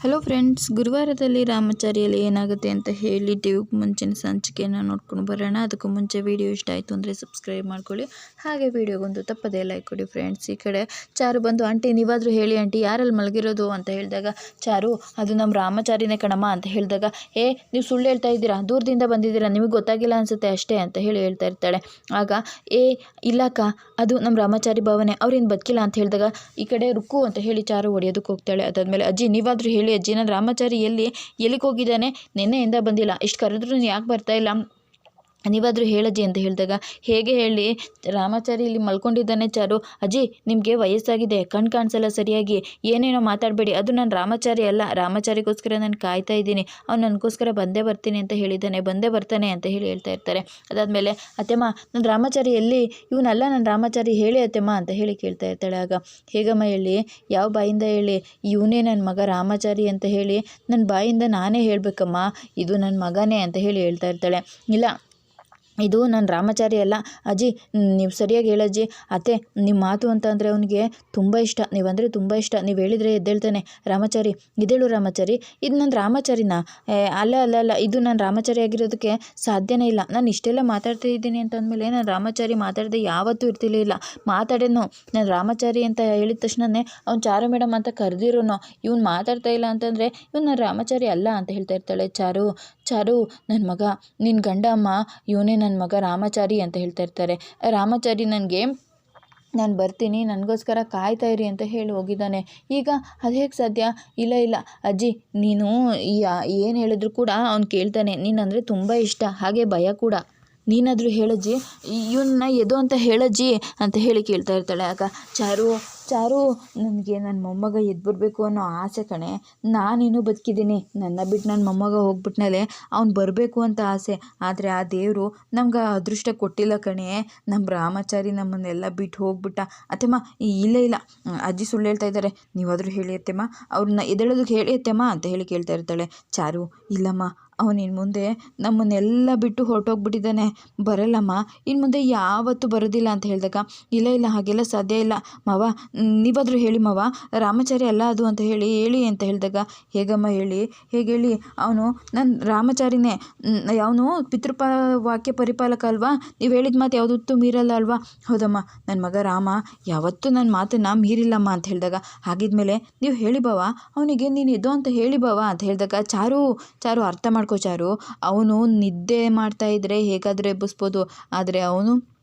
Hello friends ಗುರುವಾರದಲ್ಲಿ ರಾಮಚಾರಿಯಲ್ಲಿ ಏನಾಗುತ್ತೆ ಅಂತ ಹೇಳಿ ಟಿವಿಗೆ ಮುಂಚಿನ ಸಂಚಿಕೆಯನ್ನು ನೋಡ್ಕೊಂಡು ಬರೋಣ. ಅದಕ್ಕೂ ಮುಂಚೆ ವಿಡಿಯೋ ಇಷ್ಟ ಆಯಿತು ಅಂದರೆ ಸಬ್ಸ್ಕ್ರೈಬ್ ಮಾಡ್ಕೊಳ್ಳಿ. ಹಾಗೆ ವಿಡಿಯೋಗೊಂದು ತಪ್ಪದೇ ಲೈಕ್ ಕೊಡಿ ಫ್ರೆಂಡ್ಸ್ ಈ ಕಡೆ ಚಾರು ಬಂದು, ಆಂಟಿ, ನೀವಾದರೂ ಹೇಳಿ ಆಂಟಿ, ಯಾರಲ್ಲಿ ಮಲಗಿರೋದು? ಅಂತ ಹೇಳಿದಾಗ, ಚಾರು, ಅದು ನಮ್ಮ ರಾಮಚಾರಿನೇ ಕಣಮ್ಮ ಅಂತ ಹೇಳಿದಾಗ, ಏ, ನೀವು ಸುಳ್ಳು ಹೇಳ್ತಾ ಇದ್ದೀರಾ? ದೂರದಿಂದ ಬಂದಿದ್ದೀರಾ? ನಿಮಗೆ ಗೊತ್ತಾಗಿಲ್ಲ ಅನಿಸುತ್ತೆ ಅಷ್ಟೇ ಅಂತ ಹೇಳಿ ಹೇಳ್ತಾ ಇರ್ತಾಳೆ. ಆಗ, ಏ ಇಲ್ಲಕ್ಕ ಅದು ನಮ್ಮ ರಾಮಚಾರಿ ಭಾವನೆ, ಅವ್ರೇನು ಬದುಕಿಲ್ಲ? ಅಂತ ಹೇಳಿದಾಗ, ಈ ಕಡೆ ರುಕ್ಕು ಅಂತ ಹೇಳಿ ಚಾರು ಹೊಡೆಯೋದಕ್ಕೆ ಹೋಗ್ತಾಳೆ. ಅದಾದಮೇಲೆ, ಅಜ್ಜಿ, ನೀವಾದರೂ ಹೇಳಿ ಅಜ್ಜಿ ಅಜ್ಜಿನ ರಾಮಾಚಾರಿ ಎಲ್ಲಿ ಎಲ್ಲಿಗೆ ಹೋಗಿದ್ದಾನೆ ನಿನ್ನೆಯಿಂದ ಬಂದಿಲ್ಲ. ಇಷ್ಟು ಕರೆದ್ರೂ ಯಾಕೆ ಬರ್ತಾ ಇಲ್ಲ? ನೀವಾದರೂ ಹೇಳಜ್ಜಿ ಅಂತ ಹೇಳಿದಾಗ, ಹೇಗೆ ಹೇಳಿ, ರಾಮಾಚಾರಿ ಇಲ್ಲಿ ಮಲ್ಕೊಂಡಿದ್ದಾನೆ ಚಾರು. ಅಜ್ಜಿ, ನಿಮಗೆ ವಯಸ್ಸಾಗಿದೆ ಕಣ್ಣು ಕಾಣಿಸಲ್ಲ ಸರಿಯಾಗಿ. ಏನೇನೋ ಮಾತಾಡಬೇಡಿ. ಅದು ನಾನು ರಾಮಾಚಾರಿ ಅಲ್ಲ. ರಾಮಾಚಾರಿಗೋಸ್ಕರ ನಾನು ಕಾಯ್ತಾ ಇದ್ದೀನಿ. ಅವ್ನು ನನಗೋಸ್ಕರ ಬಂದೇ ಬರ್ತೀನಿ ಅಂತ ಹೇಳಿದ್ದಾನೆ ಬಂದೇ ಬರ್ತಾನೆ ಅಂತ ಹೇಳಿ ಹೇಳ್ತಾ ಇರ್ತಾರೆ. ಅದಾದಮೇಲೆ, ಅತ್ತೆಮ್ಮ ನನ್ನ ರಾಮಾಚಾರಿ ಎಲ್ಲಿ? ಇವನಲ್ಲ ನನ್ನ ರಾಮಾಚಾರಿ ಹೇಳಿ ಅತ್ತೆಮ್ಮ ಅಂತ ಹೇಳಿ ಕೇಳ್ತಾ ಇರ್ತಾಳೆ. ಆಗ, ಹೇಗಮ್ಮ ಹೇಳಿ? ಯಾವ ಬಾಯಿಂದ ಹೇಳಿ? ಇವನೇ ನನ್ನ ಮಗ ರಾಮಾಚಾರಿ ಅಂತ ಹೇಳಿ. ನನ್ನ ಬಾಯಿಂದ ನಾನೇ ಹೇಳಬೇಕಮ್ಮ. ಇದು ನನ್ನ ಮಗನೇ ಅಂತ ಹೇಳಿ ಹೇಳ್ತಾ ಇರ್ತಾಳೆ. ಇಲ್ಲ ಇದು ನನ್ನ ರಾಮಾಚಾರಿ ಅಲ್ಲ. ಅಜ್ಜಿ ನೀವು ಸರಿಯಾಗಿ ಹೇಳಜ್ಜಿ ಅತ್ತೆ ನಿಮ್ಮ ಮಾತು ಅಂತ ಅಂದರೆ ಅವನಿಗೆ ತುಂಬ ಇಷ್ಟ. ನೀವಂದರೆ ತುಂಬ ಇಷ್ಟ. ನೀವು ಹೇಳಿದರೆ ಎದ್ದೇಳ್ತಾನೆ. ರಾಮಾಚಾರಿ ಇದೇಳು ರಾಮಾಚಾರಿ. ಇದು ನನ್ನ ರಾಮಾಚಾರಿನಾ. ಅಲ್ಲ ಅಲ್ಲ ಅಲ್ಲ, ಇದು ನಾನು ರಾಮಾಚಾರಿ ಆಗಿರೋದಕ್ಕೆ ಸಾಧ್ಯನೇ ಇಲ್ಲ. ನಾನು ಇಷ್ಟೆಲ್ಲ ಮಾತಾಡ್ತಾ ಇದ್ದೀನಿ ಅಂತಂದಮೇಲೆ ನಾನು ರಾಮಾಚಾರಿ ಮಾತಾಡದೆ ಯಾವತ್ತೂ ಇರ್ತಿರ್ಲಿಲ್ಲ ಮಾತಾಡೇನೋ. ನಾನು ರಾಮಾಚಾರಿ ಅಂತ ಹೇಳಿದ ತಕ್ಷಣನೇ ಅವ್ನು ಚಾರು ಮೇಡಮ್ ಅಂತ ಕರೆದಿರೋನು. ಇವ್ನು ಮಾತಾಡ್ತಾ ಇಲ್ಲ ಅಂತಂದರೆ ಇವ್ನು ನಾನು ರಾಮಾಚಾರಿ ಅಲ್ಲ ಅಂತ ಹೇಳ್ತಾ ಇರ್ತಾಳೆ ಚಾರು. ಚಾರು ನನ್ನ ಮಗ. ನಿನ್ನ ಗಂಡ ಅಮ್ಮ, ಇವನೇ ನನ್ನ ಮಗ ರಾಮಾಚಾರಿ ಅಂತ ಹೇಳ್ತಾ ಇರ್ತಾರೆ. ರಾಮಾಚಾರಿ ನನಗೆ, ನಾನು ಬರ್ತೀನಿ, ನನಗೋಸ್ಕರ ಕಾಯ್ತಾ ಇರಿ ಅಂತ ಹೇಳಿ ಹೋಗಿದ್ದಾನೆ. ಈಗ ಅದು ಹೇಗೆ ಸಾಧ್ಯ? ಇಲ್ಲ ಇಲ್ಲ. ಅಜ್ಜಿ, ನೀನು ಏನು ಹೇಳಿದ್ರು ಕೂಡ ಅವ್ನು ಕೇಳ್ತಾನೆ. ನೀನಂದರೆ ತುಂಬ ಇಷ್ಟ. ಹಾಗೆ ಭಯ ಕೂಡ. ನೀನಾದರೂ ಹೇಳಜ್ಜಿ. ಇವನ್ನ ಎದು ಅಂತ ಹೇಳಜ್ಜಿ ಅಂತ ಹೇಳಿ ಕೇಳ್ತಾ ಇರ್ತಾಳೆ. ಆಗ, ಚಾರು ಚಾರು, ನನಗೆ ನನ್ನ ಮೊಮ್ಮಗ ಎದ್ದು ಬರಬೇಕು ಅನ್ನೋ ಆಸೆ ಕಣೆ. ನಾನಿನ್ನೂ ಬದುಕಿದ್ದೀನಿ. ನನ್ನ ಬಿಟ್ಟು ನನ್ನ ಮೊಮ್ಮಗ ಹೋಗ್ಬಿಟ್ಮೇಲೆ ಅವ್ನು ಬರಬೇಕು ಅಂತ ಆಸೆ. ಆದರೆ ಆ ದೇವರು ನಮ್ಗೆ ಅದೃಷ್ಟ ಕೊಟ್ಟಿಲ್ಲ ಕಣೆ. ನಮ್ಮ ರಾಮಾಚಾರಿ ನಮ್ಮನ್ನೆಲ್ಲ ಬಿಟ್ಟು ಹೋಗ್ಬಿಟ್ಟ. ಅತ್ತೆಮ್ಮ ಇಲ್ಲ ಇಲ್ಲ. ಅಜ್ಜಿ ಸುಳ್ಳು ಹೇಳ್ತಾ ಇದ್ದಾರೆ. ನೀವಾದರೂ ಹೇಳಿ ಅತ್ತೆಮ್ಮ. ಅವ್ರನ್ನ ಎದ್ದೇಳೋದಕ್ಕೆ ಹೇಳಿ ಅತ್ತೆಮ್ಮ ಅಂತ ಹೇಳಿ ಕೇಳ್ತಾ ಇರ್ತಾಳೆ. ಚಾರು, ಇಲ್ಲಮ್ಮ. ಅವನು ಮುಂದೆ ನಮ್ಮನ್ನೆಲ್ಲ ಬಿಟ್ಟು ಹೊರಟೋಗ್ಬಿಟ್ಟಿದ್ದಾನೆ. ಬರಲ್ಲಮ್ಮ ಇನ್ನು ಮುಂದೆ ಯಾವತ್ತೂ ಬರೋದಿಲ್ಲ ಅಂತ ಹೇಳಿದಾಗ, ಇಲ್ಲ ಇಲ್ಲ, ಹಾಗೆಲ್ಲ ಸಾಧ್ಯ ಇಲ್ಲ. ಮಾವ, ನೀವಾದರೂ ಹೇಳಿ ಮಾವ, ರಾಮಚಾರಿ ಅಲ್ಲ ಅದು ಅಂತ ಹೇಳಿ ಹೇಳಿ ಅಂತ ಹೇಳಿದಾಗ, ಹೇಗಮ್ಮ ಹೇಳಿ, ಹೇಗೆ ಹೇಳಿ? ಅವನು ನನ್ನ ರಾಮಚಾರಿನೇ ಅವನು ಪಿತೃಪ ವಾಕ್ಯ ಪರಿಪಾಲಕ ಅಲ್ವಾ? ನೀವು ಹೇಳಿದ ಮಾತು ಯಾವುದತ್ತೂ ಮೀರಲ್ಲ ಅಲ್ವಾ? ಹೌದಮ್ಮ ನನ್ನ ಮಗ ರಾಮ, ಯಾವತ್ತೂ ನನ್ನ ಮಾತನ್ನು ಮೀರಿಲ್ಲಮ್ಮ ಅಂತ ಹೇಳಿದಾಗ, ಹಾಗಿದ್ಮೇಲೆ ನೀವು ಹೇಳಿ ಬಾವ ಅವನಿಗೆ ನೀನು ಇದು ಅಂತ ಹೇಳಿ ಬಾವ ಅಂತ ಹೇಳಿದಾಗ, ಚಾರು ಚಾರು ಅರ್ಥ ಮಾಡ್ಕೋ ಚಾರು ಅವನು ನಿದ್ದೆ ಮಾಡ್ತಾ ಇದ್ರೆ ಹೇಗಾದರೂ ಎಬ್ಬಿಸ್ಬೋದು. ಆದರೆ ಅವನು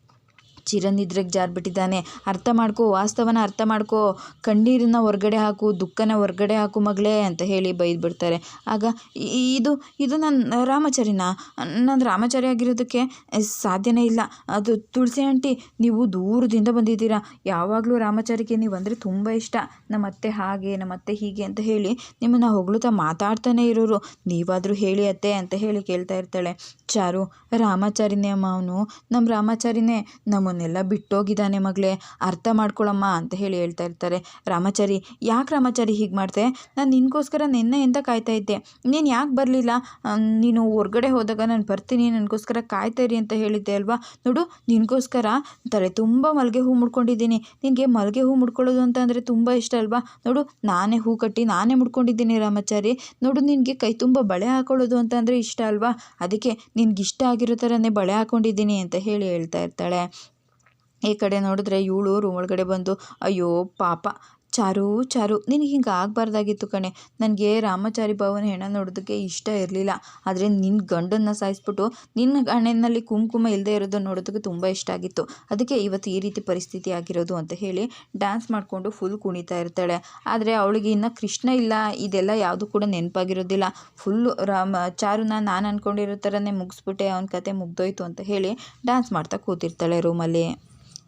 ಚಿರನಿದ್ರೆಗೆ ಜಾರ್ಬಿಟ್ಟಿದ್ದಾನೆ. ಅರ್ಥ ಮಾಡ್ಕೋ, ವಾಸ್ತವನ ಅರ್ಥ ಮಾಡ್ಕೋ. ಕಣ್ಣೀರನ್ನ ಹೊರ್ಗಡೆ ಹಾಕು, ದುಃಖನ ಹೊರ್ಗಡೆ ಹಾಕು ಮಗಳೇ ಅಂತ ಹೇಳಿ ಬೈದ್ಬಿಡ್ತಾರೆ. ಆಗ ಇದು ಇದು ನನ್ನ ರಾಮಚಾರಿನ? ನನ್ನ ರಾಮಾಚಾರಿ ಆಗಿರೋದಕ್ಕೆ ಸಾಧ್ಯನೇ ಇಲ್ಲ. ಅದು ತುಳಸಿ ಆಂಟಿ, ನೀವು ದೂರದಿಂದ ಬಂದಿದ್ದೀರಾ. ಯಾವಾಗಲೂ ರಾಮಾಚಾರಿಗೆ ನೀವು ಅಂದರೆ ತುಂಬ ಇಷ್ಟ. ನಮ್ಮ ಅತ್ತೆ ಹಾಗೆ, ನಮ್ಮ ಅತ್ತೆ ಹೀಗೆ ಅಂತ ಹೇಳಿ ನಿಮ್ಮನ್ನು ಹೊಗಳುತ್ತಾ ಮಾತಾಡ್ತಾನೆ ಇರೋರು. ನೀವಾದರೂ ಹೇಳಿ ಅತ್ತೆ ಅಂತ ಹೇಳಿ ಕೇಳ್ತಾ ಇರ್ತಾಳೆ. ಚಾರು, ರಾಮಾಚಾರಿನೇ ಅಮ್ಮ ಅವನು. ನಮ್ಮ ರಾಮಾಚಾರಿನೇ ನಮ್ಮನ್ನೆಲ್ಲ ಬಿಟ್ಟೋಗಿದ್ದಾನೆ ಮಗಳೇ, ಅರ್ಥ ಮಾಡ್ಕೊಳಮ್ಮ ಅಂತ ಹೇಳಿ ಹೇಳ್ತಾ ಇರ್ತಾರೆ. ರಾಮಾಚಾರಿ, ಯಾಕೆ ರಾಮಾಚಾರಿ ಹೀಗೆ ಮಾಡ್ತೆ? ನಾನು ನಿನಗೋಸ್ಕರ ನಿನ್ನೆಯಿಂದ ಕಾಯ್ತಾ ಇದ್ದೆ? ನೀನು ಯಾಕೆ ಬರಲಿಲ್ಲ? ನೀನು ಹೊರಗಡೆ ಹೋದಾಗ ನಾನು ಬರ್ತೀನಿ, ನನಗೋಸ್ಕರ ಕಾಯ್ತಾ ಇರಿ ಅಂತ ಹೇಳಿದ್ದೆ ಅಲ್ವಾ? ನೋಡು, ನಿನಗೋಸ್ಕರ ತಲೆ ತುಂಬ ಮಲ್ಲಿಗೆ ಹೂ ಮುಡ್ಕೊಂಡಿದ್ದೀನಿ. ನಿನಗೆ ಮಲ್ಲಿಗೆ ಹೂ ಮುಡ್ಕೊಳ್ಳೋದು ಅಂತ ಅಂದರೆ ತುಂಬ ಇಷ್ಟ ಅಲ್ವಾ? ನೋಡು, ನಾನೇ ಹೂ ಕಟ್ಟಿ ನಾನೇ ಮುಡ್ಕೊಂಡಿದ್ದೀನಿ ರಾಮಾಚಾರಿ. ನೋಡು, ನಿನಗೆ ಕೈ ತುಂಬ ಬಳೆ ಹಾಕೊಳ್ಳೋದು ಅಂತ ಅಂದರೆ ಇಷ್ಟ ಅಲ್ವಾ? ಅದಕ್ಕೆ ನಿನಗಿಷ್ಟ ಆಗಿರೋ ಥರನೇ ಬಳೆ ಹಾಕೊಂಡಿದ್ದೀನಿ ಅಂತ ಹೇಳಿ ಹೇಳ್ತಾ ಇರ್ತಾಳೆ. ಈ ಕಡೆ ನೋಡಿದ್ರೆ ಇವಳು ರೂಮ್ ಒಳಗಡೆ ಬಂದು, ಅಯ್ಯೋ, ಪಾಪ, ಚಾರು ಚಾರು, ನಿನಗೆ ಹಿಂಗೆ ಆಗಬಾರ್ದಾಗಿತ್ತು ಕಣೆ. ನನಗೆ ರಾಮಚಾರಿ ಭಾವನ ಹೆಣ ನೋಡೋದಕ್ಕೆ ಇಷ್ಟ ಇರಲಿಲ್ಲ. ಆದರೆ ನಿನ್ನ ಗಂಡನ್ನ ಸಾಯಿಸ್ಬಿಟ್ಟು ನಿನ್ನ ಹಣೆಯಲ್ಲಿ ಕುಂಕುಮ ಇಲ್ಲದೆ ಇರೋದು ನೋಡೋದಕ್ಕೆ ತುಂಬ ಇಷ್ಟ ಆಗಿತ್ತು. ಅದಕ್ಕೆ ಇವತ್ತು ಈ ರೀತಿ ಪರಿಸ್ಥಿತಿ ಆಗಿರೋದು ಅಂತ ಹೇಳಿ ಡ್ಯಾನ್ಸ್ ಮಾಡಿಕೊಂಡು ಫುಲ್ ಕುಣಿತಾ ಇರ್ತಾಳೆ. ಆದರೆ ಅವಳಿಗೆ ಇನ್ನು ಕೃಷ್ಣ ಇಲ್ಲ. ಇದೆಲ್ಲ ಯಾವುದು ಕೂಡ ನೆನಪಾಗಿರೋದಿಲ್ಲ. ಫುಲ್ಲು ರಾಮ, ಚಾರುನ ನಾನು ಅಂದ್ಕೊಂಡಿರೋ ಥರನೇ ಮುಗಿಸ್ಬಿಟ್ಟೆ. ಅವನ ಕತೆ ಮುಗ್ದೋಯ್ತು ಅಂತ ಹೇಳಿ ಡ್ಯಾನ್ಸ್ ಮಾಡ್ತಾ ಕೂತಿರ್ತಾಳೆ ರೂಮಲ್ಲಿ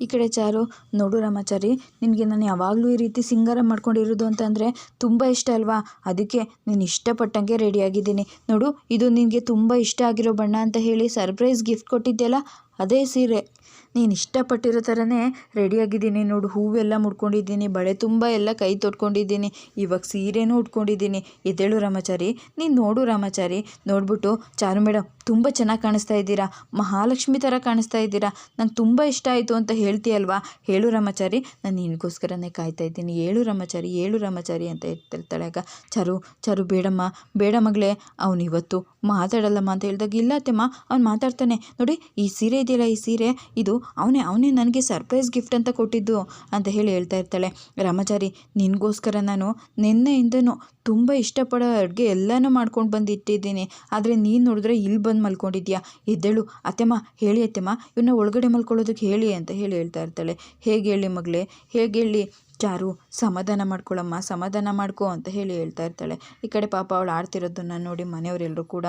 ಈ ಕಡೆ ಚಾರು, ನೋಡು ರಾಮಾಚಾರಿ, ನಿನಗೆ ನಾನು ಯಾವಾಗಲೂ ಈ ರೀತಿ ಸಿಂಗಾರ ಮಾಡ್ಕೊಂಡಿರೋದು ಅಂತಂದರೆ ತುಂಬ ಇಷ್ಟ ಅಲ್ವಾ? ಅದಕ್ಕೆ ನೀನು ಇಷ್ಟಪಟ್ಟಂಗೆ ರೆಡಿಯಾಗಿದ್ದೀನಿ ನೋಡು, ಇದು ನಿನಗೆ ತುಂಬ ಇಷ್ಟ ಆಗಿರೋ ಬಣ್ಣ ಅಂತ ಹೇಳಿ ಸರ್ಪ್ರೈಸ್ ಗಿಫ್ಟ್ ಕೊಟ್ಟಿದ್ದೆಲ್ಲ ಅದೇ ಸೀರೆ. ನೀನು ಇಷ್ಟಪಟ್ಟಿರೋ ಥರನೇ ರೆಡಿಯಾಗಿದ್ದೀನಿ ನೋಡು. ಹೂವೆಲ್ಲ ಮುಡ್ಕೊಂಡಿದ್ದೀನಿ, ಬಳೆ ತುಂಬ ಎಲ್ಲ ಕೈ ತೊಟ್ಕೊಂಡಿದ್ದೀನಿ. ಇವಾಗ ಸೀರೆನೂ ಉಟ್ಕೊಂಡಿದ್ದೀನಿ. ಎದ್ದೇಳು ರಾಮಾಚಾರಿ, ನೀನು ನೋಡು ರಾಮಾಚಾರಿ. ನೋಡ್ಬಿಟ್ಟು, ಚಾರು ಮೇಡಮ್ ತುಂಬ ಚೆನ್ನಾಗಿ ಕಾಣಿಸ್ತಾ ಇದ್ದೀರಾ? ಮಹಾಲಕ್ಷ್ಮಿ ಥರ ಕಾಣಿಸ್ತಾ ಇದ್ದೀರಾ? ನಂಗೆ ತುಂಬ ಇಷ್ಟ ಆಯಿತು ಅಂತ ಹೇಳ್ತೀಯಲ್ವಾ? ಹೇಳು ರಾಮಾಚಾರಿ. ನಾನು ನಿನಗೋಸ್ಕರನೇ ಕಾಯ್ತಾ ಇದ್ದೀನಿ. ಹೇಳು ರಾಮಾಚಾರಿ ಹೇಳು ರಾಮಾಚಾರಿ ಅಂತ ಹೇಳ್ತಿರ್ತಾಳೆ ಆಗ. ಚರು ಚರು, ಬೇಡಮ್ಮ. ಬೇಡ ಮಗಳೇ, ಅವನು ಇವತ್ತು ಮಾತಾಡಲ್ಲಮ್ಮ ಅಂತ ಹೇಳಿದಾಗ, ಇಲ್ಲ ಅತ್ತೆಮ್ಮ, ಅವ್ನು ಮಾತಾಡ್ತಾನೆ. ನೋಡಿ, ಈ ಸೀರೆ ಇದೆಯಲ್ಲ, ಈ ಸೀರೆ, ಇದು ಅವನೇ ಅವನೇ ನನಗೆ ಸರ್ಪ್ರೈಸ್ ಗಿಫ್ಟ್ ಅಂತ ಕೊಟ್ಟಿದ್ದು, ಅಂತ ಹೇಳಿ ಹೇಳ್ತಾ ಇರ್ತಾಳೆ. ರಾಮಾಚಾರಿ, ನಿನಗೋಸ್ಕರ ನಾನು ನಿನ್ನೆಯಿಂದನೂ ತುಂಬ ಇಷ್ಟಪಡೋ ಅಡುಗೆ ಎಲ್ಲನೂ ಮಾಡ್ಕೊಂಡು ಬಂದು ಇಟ್ಟಿದ್ದೀನಿ ಆದರೆ ನೀನು ನೋಡಿದ್ರೆ ಇಲ್ಲಿ ಬಂದು ಮಲ್ಕೊಂಡಿದ್ಯಾ? ಎದ್ದೇಳು ಅತ್ತೆಮ್ಮ, ಹೇಳಿ ಅತ್ತೆಮ್ಮ ಇವನ್ನ ಒಳಗಡೆ ಮಲ್ಕೊಳ್ಳೋದಕ್ಕೆ ಹೇಳಿ, ಅಂತ ಹೇಳಿ ಹೇಳ್ತಾ ಇರ್ತಾಳೆ. ಹೇಗೆ ಹೇಳಿ ಮಗಳೇ? ಹೇಗೆ ಹೇಳಿ? ಚಾರು ಸಮಾಧಾನ ಮಾಡ್ಕೊಳ್ಳಮ್ಮ ಸಮಾಧಾನ ಮಾಡ್ಕೋ ಅಂತ ಹೇಳಿ ಹೇಳ್ತಾ ಇರ್ತಾಳೆ. ಈ ಕಡೆ ಪಾಪ ಅವ್ಳು ಆಡ್ತಿರೋದನ್ನು ನೋಡಿ ಮನೆಯವರೆಲ್ಲರೂ ಕೂಡ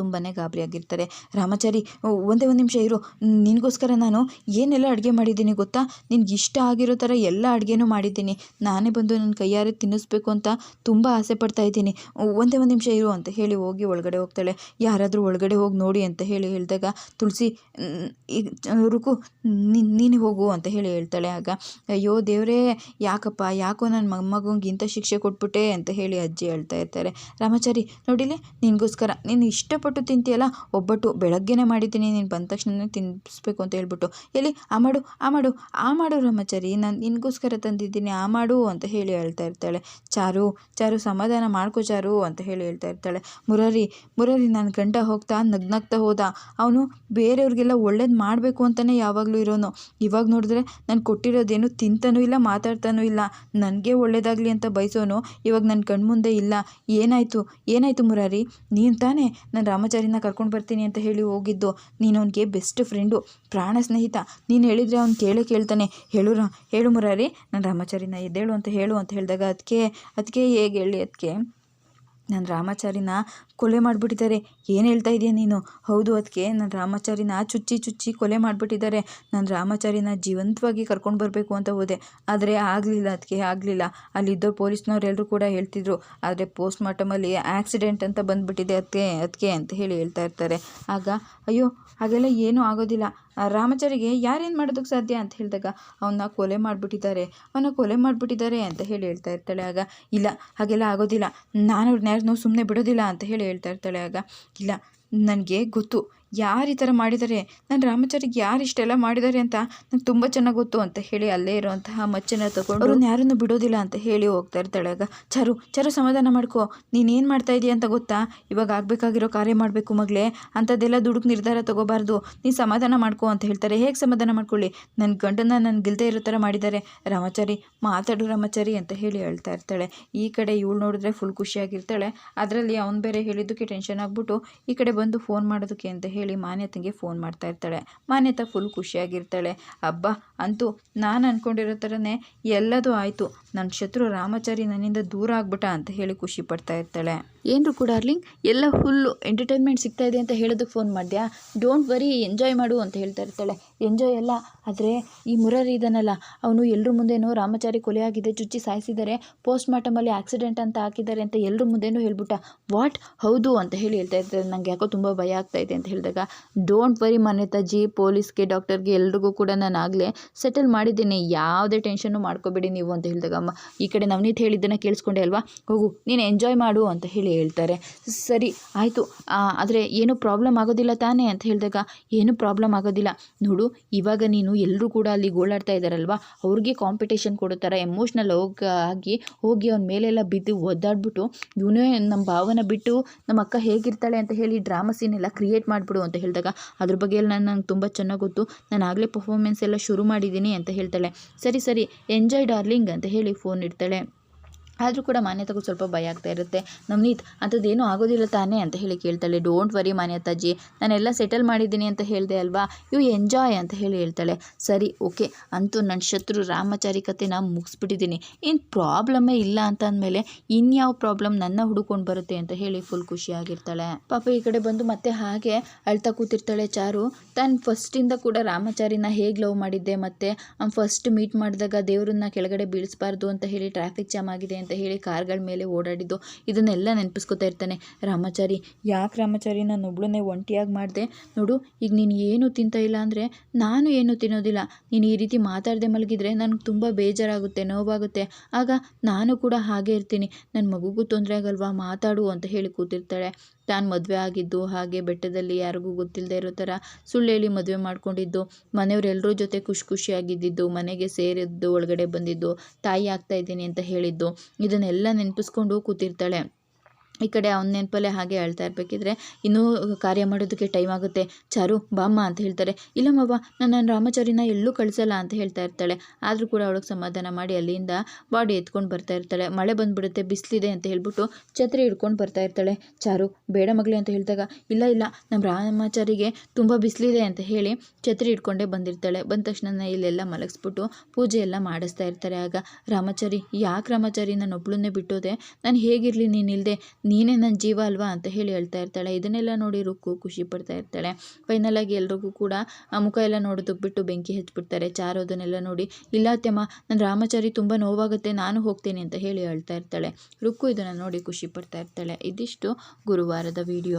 ತುಂಬಾ ಗಾಬರಿಯಾಗಿರ್ತಾರೆ ರಾಮಾಚಾರಿ ಒಂದೇ ಒಂದು ನಿಮಿಷ ಇರು. ನಿನಗೋಸ್ಕರ ನಾನು ಏನೆಲ್ಲ ಅಡುಗೆ ಮಾಡಿದ್ದೀನಿ ಗೊತ್ತಾ? ನಿನಗೆ ಇಷ್ಟ ಆಗಿರೋ ಥರ ಎಲ್ಲ ಅಡುಗೆನೂ ಮಾಡಿದ್ದೀನಿ. ನಾನೇ ಬಂದು ನನ್ನ ಕೈಯಾರೆ ತಿನ್ನಿಸ್ಬೇಕು ಅಂತ ತುಂಬ ಆಸೆ ಪಡ್ತಾ ಇದ್ದೀನಿ. ಒಂದೇ ಒಂದು ನಿಮಿಷ ಇರು ಅಂತ ಹೇಳಿ ಹೋಗಿ ಒಳಗಡೆ ಹೋಗ್ತಾಳೆ. ಯಾರಾದರೂ ಒಳಗಡೆ ಹೋಗಿ ನೋಡಿ ಅಂತ ಹೇಳಿ ಹೇಳಿದಾಗ, ತುಳಸಿ ರುಕು ನೀನು ಹೋಗು ಅಂತ ಹೇಳಿ ಹೇಳ್ತಾಳೆ. ಆಗ, ಅಯ್ಯೋ ದೇವರೇ, ಯಾಕಪ್ಪ, ಯಾಕೋ ನನ್ನ ಮೊಮ್ಮಗಂಗೆ ಇಂಥ ಶಿಕ್ಷೆ ಕೊಟ್ಬಿಟ್ಟೆ ಅಂತ ಹೇಳಿ ಅಜ್ಜಿ ಹೇಳ್ತಾ ಇರ್ತಾರೆ. ರಾಮಾಚಾರಿ, ನೋಡಿಲಿ? ನಿನಗೋಸ್ಕರ, ನೀನು ಇಷ್ಟಪಟ್ಟು ತಿಂತೀಯಲ್ಲ, ಒಬ್ಬಟ್ಟು ಬೆಳಗ್ಗೆನೇ ಮಾಡಿದ್ದೀನಿ, ನೀನು ಬಂದ ತಕ್ಷಣನೇ ತಿನ್ನಿಸ್ಬೇಕು ಅಂತ ಹೇಳ್ಬಿಟ್ಟು. ಎಲ್ಲಿ? ಆ ಮಾಡು ಆ ಮಾಡು ಆ ಮಾಡು ರಮಾಚಾರಿ, ನಾನು ನಿನಗೋಸ್ಕರ ತಂದಿದ್ದೀನಿ, ಆ ಮಾಡು ಅಂತ ಹೇಳಿ ಹೇಳ್ತಾ ಇರ್ತಾಳೆ. ಚಾರು ಚಾರು ಸಮಾಧಾನ ಮಾಡ್ಕೋ ಚಾರು ಅಂತ ಹೇಳಿ ಹೇಳ್ತಾ ಇರ್ತಾಳೆ. ಮುರಾರಿ ಮುರಾರಿ ನನ್ನ ಗಂಡ ಹೋಗ್ತಾ ನಗ್ನಗ್ತಾ ಹೋದ. ಅವನು ಬೇರೆಯವ್ರಿಗೆಲ್ಲ ಒಳ್ಳೇದು ಮಾಡಬೇಕು ಅಂತಲೇ ಯಾವಾಗಲೂ ಇರೋನು. ಇವಾಗ ನೋಡಿದ್ರೆ ನಾನು ಕೊಟ್ಟಿರೋದೇನು ತಿಂತಾನೂ ಇಲ್ಲ, ಮಾತಾಡ್ತಾನೂ ಇಲ್ಲ. ನನಗೆ ಒಳ್ಳೇದಾಗಲಿ ಅಂತ ಬಯಸೋನು, ಇವಾಗ ನನ್ನ ಕಣ್ಮುಂದೆ ಇಲ್ಲ. ಏನಾಯಿತು? ಏನಾಯಿತು ಮುರಾರಿ? ನೀನು ತಾನೇ? ನಾನು ರಾಮಾಚಾರಿನ ಕರ್ಕೊಂಡು ಬರ್ತೀನಿ ಅಂತ ಹೇಳಿ ಹೋಗಿದ್ದು. ನೀನು ಅವನಿಗೆ ಬೆಸ್ಟ್ ಫ್ರೆಂಡು ಪ್ರಾಣ ಸ್ನೇಹಿತ. ನೀನು ಹೇಳಿದರೆ ಅವ್ನು ಕೇಳೇ ಕೇಳ್ತಾನೆ. ಹೇಳು ರಾ, ಹೇಳು ಮುರಾರಿ, ನಾನು ರಾಮಾಚಾರಿನ ಎದ್ದೇಳು ಅಂತ ಹೇಳು ಅಂತ ಹೇಳಿದಾಗ ಅದಕ್ಕೆ ಅದಕ್ಕೆ ಹೇಗೆ ಹೇಳಿ ಅದಕ್ಕೆ ನಾನು ರಾಮಾಚಾರಿನ ಕೊಲೆ ಮಾಡಿಬಿಟ್ಟಿದ್ದಾರೆ. ಏನು ಹೇಳ್ತಾ ಇದೆಯಾ ನೀನು? ಹೌದು ಅದಕ್ಕೆ ನನ್ನ ರಾಮಾಚಾರಿನ ಚುಚ್ಚಿ ಚುಚ್ಚಿ ಕೊಲೆ ಮಾಡಿಬಿಟ್ಟಿದ್ದಾರೆ. ನಾನು ರಾಮಾಚಾರಿನ ಜೀವಂತವಾಗಿ ಕರ್ಕೊಂಡು ಬರಬೇಕು ಅಂತ ಹೋದೆ. ಆದರೆ ಆಗಲಿಲ್ಲ ಅದಕ್ಕೆ ಆಗಲಿಲ್ಲ. ಅಲ್ಲಿದ್ದೋ ಪೊಲೀಸ್ನವ್ರು ಕೂಡ ಹೇಳ್ತಿದ್ರು. ಆದರೆ ಪೋಸ್ಟ್ ಮಾರ್ಟಮಲ್ಲಿ ಆಕ್ಸಿಡೆಂಟ್ ಅಂತ ಬಂದುಬಿಟ್ಟಿದೆ ಅದಕ್ಕೆ ಅದಕ್ಕೆ ಅಂತ ಹೇಳಿ ಹೇಳ್ತಾ ಇರ್ತಾರೆ. ಆಗ, ಅಯ್ಯೋ, ಹಾಗೆಲ್ಲ ಏನೂ ಆಗೋದಿಲ್ಲ. ರಾಮಾಚಾರಿಗೆ ಯಾರೇನು ಮಾಡೋದಕ್ಕೆ ಸಾಧ್ಯ ಅಂತ ಹೇಳಿದಾಗ ಅವನ್ನ ಕೊಲೆ ಮಾಡಿಬಿಟ್ಟಿದ್ದಾರೆ ಅವನ್ನ ಕೊಲೆ ಮಾಡಿಬಿಟ್ಟಿದ್ದಾರೆ ಅಂತ ಹೇಳಿ ಹೇಳ್ತಾ ಇರ್ತಾಳೆ. ಆಗ, ಇಲ್ಲ, ಹಾಗೆಲ್ಲ ಆಗೋದಿಲ್ಲ. ನಾನು ಯಾರನ್ನೂ ಸುಮ್ಮನೆ ಬಿಡೋದಿಲ್ಲ ಅಂತ ಹೇಳಿ ಹೇಳ್ತಾ ಇರ್ತಾಳೆ ಆಗ ಇಲ್ಲ ನನಗೆ ಗೊತ್ತು. ಯಾರು ಈ ಥರ ಮಾಡಿದ್ದಾರೆ ನಾನು ರಾಮಚಾರಿಗೆ ಯಾರು ಇಷ್ಟೆಲ್ಲ ಮಾಡಿದ್ದಾರೆ ಅಂತ ನಂಗೆ ತುಂಬ ಚೆನ್ನಾಗಿ ಗೊತ್ತು ಅಂತ ಹೇಳಿ ಅಲ್ಲೇ ಇರುವಂತಹ ಮಚ್ಚನ ತಗೊಂಡು ಅವ್ರನ್ನ ಯಾರನ್ನು ಬಿಡೋದಿಲ್ಲ ಅಂತ ಹೇಳಿ ಹೋಗ್ತಾ ಇರ್ತಾಳೆ. ಆಗ ಚರು ಚರು ಸಮಾಧಾನ ಮಾಡ್ಕೋ. ನೀನೇನು ಮಾಡ್ತಾ ಇದೀಯ ಅಂತ ಗೊತ್ತಾ? ಇವಾಗ ಆಗಬೇಕಾಗಿರೋ ಕಾರ್ಯ ಮಾಡಬೇಕು ಮಗಳೇ. ಅಂಥದ್ದೆಲ್ಲ ದುಡುಕು ನಿರ್ಧಾರ ತಗೋಬಾರ್ದು. ನೀನು ಸಮಾಧಾನ ಮಾಡ್ಕೋ ಅಂತ ಹೇಳ್ತಾರೆ. ಹೇಗೆ ಸಮಾಧಾನ ಮಾಡ್ಕೊಳ್ಳಿ? ನನ್ನ ಗಂಡನ ನನ್ನ ಗೆಲ್ದೇ ಇರೋ ಥರ ಮಾಡಿದ್ದಾರೆ ರಾಮಚಾರಿ, ಮಾತಾಡು ರಾಮಚಾರಿ ಅಂತ ಹೇಳಿ ಹೇಳ್ತಾ ಇರ್ತಾಳೆ. ಈ ಕಡೆ ಇವಳು ನೋಡಿದ್ರೆ ಫುಲ್ ಖುಷಿಯಾಗಿರ್ತಾಳೆ. ಅದರಲ್ಲಿ ಅವನು ಬೇರೆ ಹೇಳಿದ್ದಕ್ಕೆ ಟೆನ್ಷನ್ ಆಗಿಬಿಟ್ಟು ಈ ಕಡೆ ಬಂದು ಫೋನ್ ಮಾಡೋದಕ್ಕೆ ಅಂತ ಮಾನ್ಯತೆಗೆ ಫೋನ್ ಮಾಡ್ತಾ ಇರ್ತಾಳೆ. ಮಾನ್ಯತ ಫುಲ್ ಖುಷಿಯಾಗಿರ್ತಾಳೆ. ಹಬ್ಬ ಅಂತೂ ನಾನು ಅಂದ್ಕೊಂಡಿರೋ ಥರನೇ ಎಲ್ಲದೂ ಆಯಿತು. ನನ್ನ ಶತ್ರು ರಾಮಾಚಾರಿ ನನ್ನಿಂದ ದೂರ ಆಗ್ಬಿಟ್ಟ ಅಂತ ಹೇಳಿ ಖುಷಿ ಪಡ್ತಾ ಇರ್ತಾಳೆ. ಏನ್ರು ಕೂಡ ಅರ್ಲಿಂಗ್? ಎಲ್ಲ ಫುಲ್ಲು ಎಂಟರ್ಟೈನ್ಮೆಂಟ್ ಸಿಗ್ತಾ ಇದೆ ಅಂತ ಹೇಳೋದಕ್ಕೆ ಫೋನ್ ಮಾಡಿದ್ಯಾ? ಡೋಂಟ್ ವರಿ ಎಂಜಾಯ್ ಮಾಡು ಅಂತ ಹೇಳ್ತಾ ಇರ್ತಾಳೆ. ಎಂಜಾಯ್ ಎಲ್ಲ ಆದರೆ ಈ ಮುರಾರಿ ಇದನ್ನಲ್ಲ ಅವನು ಎಲ್ಲರ ಮುಂದೆನೂ ರಾಮಚಾರಿ ಕೊಲೆ ಆಗಿದೆ, ಚುಚ್ಚಿ ಸಾಯಿಸಿದ್ದಾರೆ ಪೋಸ್ಟ್ ಮಾರ್ಟಮಲ್ಲಿ ಆಕ್ಸಿಡೆಂಟ್ ಅಂತ ಹಾಕಿದ್ದಾರೆ ಅಂತ ಎಲ್ಲರ ಮುಂದೆನೂ ಹೇಳ್ಬಿಟ್ಟ. ವಾಟ್ ಹೌದು ಅಂತ ಹೇಳಿ ಹೇಳ್ತಾ ಇರ್ತಾರೆ ನನಗೆ ಯಾಕೋ ತುಂಬ ಭಯ ಆಗ್ತಾ ಇದೆ ಅಂತ ಡೋಂಟ್ ವರಿ ಮನೆತಾಜಿ ಪೊಲೀಸ್ಗೆ, ಡಾಕ್ಟರ್ಗೆ, ಎಲ್ರಿಗೂ ಕೂಡ ನಾನು ಆಗಲೇ ಸೆಟಲ್ ಮಾಡಿದ್ದೀನಿ. ಯಾವುದೇ ಟೆನ್ಷನ್ನು ಮಾಡ್ಕೋಬೇಡಿ ನೀವು, ಅಂತ ಹೇಳಿದಾಗ, ಅಮ್ಮ, ಈ ಕಡೆ ನವನೀತ್ ಹೇಳಿದ್ದನ್ನು ಕೇಳಿಸ್ಕೊಂಡೆ ಅಲ್ವಾ? ಹೋಗು, ನೀನು ಎಂಜಾಯ್ ಮಾಡು, ಅಂತ ಹೇಳಿ ಹೇಳ್ತಾರೆ. ಸರಿ, ಆಯಿತು. ಆದರೆ ಏನು ಪ್ರಾಬ್ಲಮ್ ಆಗೋದಿಲ್ಲ ತಾನೇ? ಅಂತ ಹೇಳಿದಾಗ, ಏನೂ ಪ್ರಾಬ್ಲಮ್ ಆಗೋದಿಲ್ಲ. ನೋಡು, ಇವಾಗ ನೀನು ಎಲ್ಲರೂ ಕೂಡ ಅಲ್ಲಿ ಗೋಳಾಡ್ತಾ ಇದ್ದಾರಲ್ವಾ ಅವ್ರಿಗೆ ಕಾಂಪಿಟೇಷನ್ ಕೊಡೋ ಥರ ಎಮೋಷ್ನಲ್ ಹೋಗಿ, ಆಗಿ ಹೋಗಿ ಅವ್ನ ಮೇಲೆಲ್ಲ ಬಿದ್ದು ಒದ್ದಾಡ್ಬಿಟ್ಟು, ಇವನೇ ನಮ್ಮ ಭಾವನ ಬಿಟ್ಟು ನಮ್ಮ ಅಕ್ಕ ಹೇಗಿರ್ತಾಳೆ ಅಂತ ಹೇಳಿ ಡ್ರಾಮಾ ಸೀನ್ ಎಲ್ಲ ಕ್ರಿಯೇಟ್ ಮಾಡಿಬಿಡು ಅಂತ ಹೇಳಿದಾಗ ಅದ್ರ ಬಗ್ಗೆ ಎಲ್ಲ ನಾನು ನಂಗೆ ತುಂಬ ಚೆನ್ನಾಗಿ ಗೊತ್ತು. ನಾನು ಆಗಲೇ ಪರ್ಫಾಮೆನ್ಸ್ ಎಲ್ಲ ಶುರು ಮಾಡಿದ್ದೀನಿ ಅಂತ ಹೇಳ್ತಾಳೆ. ಸರಿ ಸರಿ ಎಂಜಾಯ್ ಡಾರ್ಲಿಂಗ್ ಅಂತ ಹೇಳಿ ಫೋನ್ ಇಡ್ತಾಳೆ. ಆದರೂ ಕೂಡ ಮಾನ್ಯತೆಗೂ ಸ್ವಲ್ಪ ಭಯ ಆಗ್ತಾ ಇರುತ್ತೆ. ನವನೀತ್ ಅಂಥದ್ದೇನು ಆಗೋದಿಲ್ಲ ತಾನೇ ಅಂತ ಹೇಳಿ ಕೇಳ್ತಾಳೆ. ಡೋಂಟ್ ವರಿ ಮಾನ್ಯತಾಜಿ ನಾನೆಲ್ಲ ಸೆಟಲ್ ಮಾಡಿದ್ದೀನಿ ಅಂತ ಹೇಳಿದೆ ಅಲ್ವಾ? ಯು ಎಂಜಾಯ್ ಅಂತ ಹೇಳಿ ಹೇಳ್ತಾಳೆ. ಸರಿ, ಓಕೆ. ಅಂತೂ ನನ್ನ ಶತ್ರು ರಾಮಚಾರಿ ಕತೆ ನಾನು ಮುಗಿಸ್ಬಿಟ್ಟಿದ್ದೀನಿ ಏನು ಪ್ರಾಬ್ಲಮ್ಮೇ ಇಲ್ಲ ಅಂತ ಅಂದಮೇಲೆ ಇನ್ಯಾವ ಪ್ರಾಬ್ಲಮ್ ನನ್ನ ಹುಡುಕೊಂಡು ಬರುತ್ತೆ ಅಂತ ಹೇಳಿ ಫುಲ್ ಖುಷಿಯಾಗಿರ್ತಾಳೆ ಪಾಪ ಈ ಕಡೆ ಬಂದು ಮತ್ತೆ ಹಾಗೆ ಅಳ್ತಾ ಕೂತಿರ್ತಾಳೆ ಚಾರು. ತಾನು ಫಸ್ಟಿಂದ ಕೂಡ ರಾಮಚಾರಿನ ಹೇಗೆ ಲವ್ ಮಾಡಿದ್ದೆ ಮತ್ತು ಫಸ್ಟ್ ಮೀಟ್ ಮಾಡಿದಾಗ ದೇವರನ್ನ ಕೆಳಗಡೆ ಬೀಳಿಸ್ಬಾರ್ದು ಅಂತ ಹೇಳಿ ಟ್ರಾಫಿಕ್ ಜಾಮ್ ಆಗಿದೆ ಅಂತ ಹೇಳಿ ಕಾರ್ಗಳ ಮೇಲೆ ಓಡಾಡಿದ್ದು. ಇದನ್ನೆಲ್ಲ ನೆನಪಿಸ್ಕೊತಾ ಇರ್ತಾನೆ. ರಾಮಾಚಾರಿ, ಯಾಕೆ ರಾಮಾಚಾರಿ? ನಾನು ಒಬ್ಳನ್ನೇ ಒಂಟಿಯಾಗಿ ಮಾಡಿದೆ. ನೋಡು, ಈಗ ನೀನು ಏನು ತಿಂತ ಇಲ್ಲ ಅಂದರೆ ನಾನು ಏನು ತಿನ್ನೋದಿಲ್ಲ. ನೀನು ಈ ರೀತಿ ಮಾತಾಡದೆ ಮಲಗಿದ್ರೆ ನನಗೆ ತುಂಬ ಬೇಜಾರಾಗುತ್ತೆ, ನೋವಾಗುತ್ತೆ. ಆಗ ನಾನು ಕೂಡ ಹಾಗೆ ಇರ್ತೀನಿ. ನನ್ನ ಮಗುಗೂ ತೊಂದರೆ ಆಗಲ್ವಾ? ಮಾತಾಡು ಅಂತ ಹೇಳಿ ಕೂತಿರ್ತಾಳೆ. ತಾನು ಮದುವೆ ಆಗಿದ್ದು, ಹಾಗೆ ಬೆಟ್ಟದಲ್ಲಿ ಯಾರಿಗೂ ಗೊತ್ತಿಲ್ಲದೆ ಇರೋ ಥರ ಸುಳ್ಳು ಹೇಳಿ ಮದುವೆ ಮಾಡ್ಕೊಂಡಿದ್ದು. ಮನೆಯವರೆಲ್ಲರ ಜೊತೆ ಖುಷಿ ಖುಷಿಯಾಗಿದ್ದಿದ್ದು ಮನೆಗೆ ಸೇರಿದ್ದು, ಒಳಗಡೆ ಬಂದಿದ್ದು, ತಾಯಿ ಆಗ್ತಾ ಇದ್ದೀನಿ ಅಂತ ಹೇಳಿದ್ದು. ಇದನ್ನೆಲ್ಲ ನೆನಪಿಸ್ಕೊಂಡು ಕೂತಿರ್ತಾಳೆ. ಈ ಕಡೆ ಅವ್ನ ನೆನಪಲ್ಲೇ ಹಾಗೆ ಅಳ್ತಾ ಇರಬೇಕಿದ್ರೆ ಇನ್ನೂ ಕಾರ್ಯ ಮಾಡೋದಕ್ಕೆ ಟೈಮ್ ಆಗುತ್ತೆ. ಚಾರು ಬಾಮ್ಮ ಅಂತ ಹೇಳ್ತಾರೆ. ಇಲ್ಲ ಮವ್ವ ನಾನು ನನ್ನ ರಾಮಚಾರಿನ ಎಲ್ಲೂ ಕಳಿಸಲ್ಲ ಅಂತ ಹೇಳ್ತಾ ಇರ್ತಾಳೆ. ಆದರೂ ಕೂಡ ಅವಳಿಗೆ ಸಮಾಧಾನ ಮಾಡಿ ಅಲ್ಲಿಂದ ಬಾಡಿ ಎತ್ಕೊಂಡು ಬರ್ತಾ ಇರ್ತಾಳೆ. ಮಳೆ ಬಂದುಬಿಡುತ್ತೆ, ಬಿಸಿಲಿದೆ ಅಂತ ಹೇಳ್ಬಿಟ್ಟು ಛತ್ರಿ ಹಿಡ್ಕೊಂಡು ಬರ್ತಾ ಇರ್ತಾಳೆ. ಚಾರು, ಬೇಡ ಮಗಳೇ ಅಂತ ಹೇಳಿದಾಗ, ಇಲ್ಲ ಇಲ್ಲ ನಮ್ಮ ರಾಮಾಚಾರಿಗೆ ತುಂಬ ಬಿಸಿಲಿದೆ ಅಂತ ಹೇಳಿ ಛತ್ರಿ ಹಿಡ್ಕೊಂಡೇ ಬಂದಿರ್ತಾಳೆ. ಬಂದ ತಕ್ಷಣ ಇಲ್ಲೆಲ್ಲ ಮಲಗಿಸ್ಬಿಟ್ಟು ಪೂಜೆ ಎಲ್ಲ ಮಾಡಿಸ್ತಾ ಇರ್ತಾರೆ. ಆಗ ರಾಮಾಚಾರಿ, ಯಾಕೆ ರಾಮಾಚಾರಿ ನಾನು ಒಬ್ಳನ್ನೇ ಬಿಟ್ಟೋದೆ? ನಾನು ಹೇಗಿರಲಿ ನೀನಿಲ್ಲದೆ ನೀನೇ ನನ್ನ ಜೀವ ಅಲ್ವಾ ಅಂತ ಹೇಳಿ ಹೇಳ್ತಾ ಇರ್ತಾಳೆ. ಇದನ್ನೆಲ್ಲ ನೋಡಿ ರುಕ್ಕು ಖುಷಿ ಪಡ್ತಾ ಇರ್ತಾಳೆ. ಫೈನಲಾಗಿ ಎಲ್ರಿಗೂ ಕೂಡ ಆ ಮುಖ ಎಲ್ಲ ನೋಡೋದಕ್ಕೆ ಬಿಟ್ಟು ಬೆಂಕಿ ಹಚ್ಚಿಬಿಡ್ತಾರೆ ಚಾರೋದನ್ನೆಲ್ಲ ನೋಡಿ, ಇಲ್ಲ ಅತ್ತೆಮ್ಮ ನನ್ನ ರಾಮಚಾರಿ ತುಂಬ ನೋವಾಗುತ್ತೆ, ನಾನು ಹೋಗ್ತೀನಿ ಅಂತ ಹೇಳಿ ಹೇಳ್ತಾ ಇರ್ತಾಳೆ. ರುಕ್ಕು ಇದನ್ನು ನೋಡಿ ಖುಷಿ ಪಡ್ತಾ ಇರ್ತಾಳೆ. ಇದಿಷ್ಟು ಗುರುವಾರದ ವಿಡಿಯೋ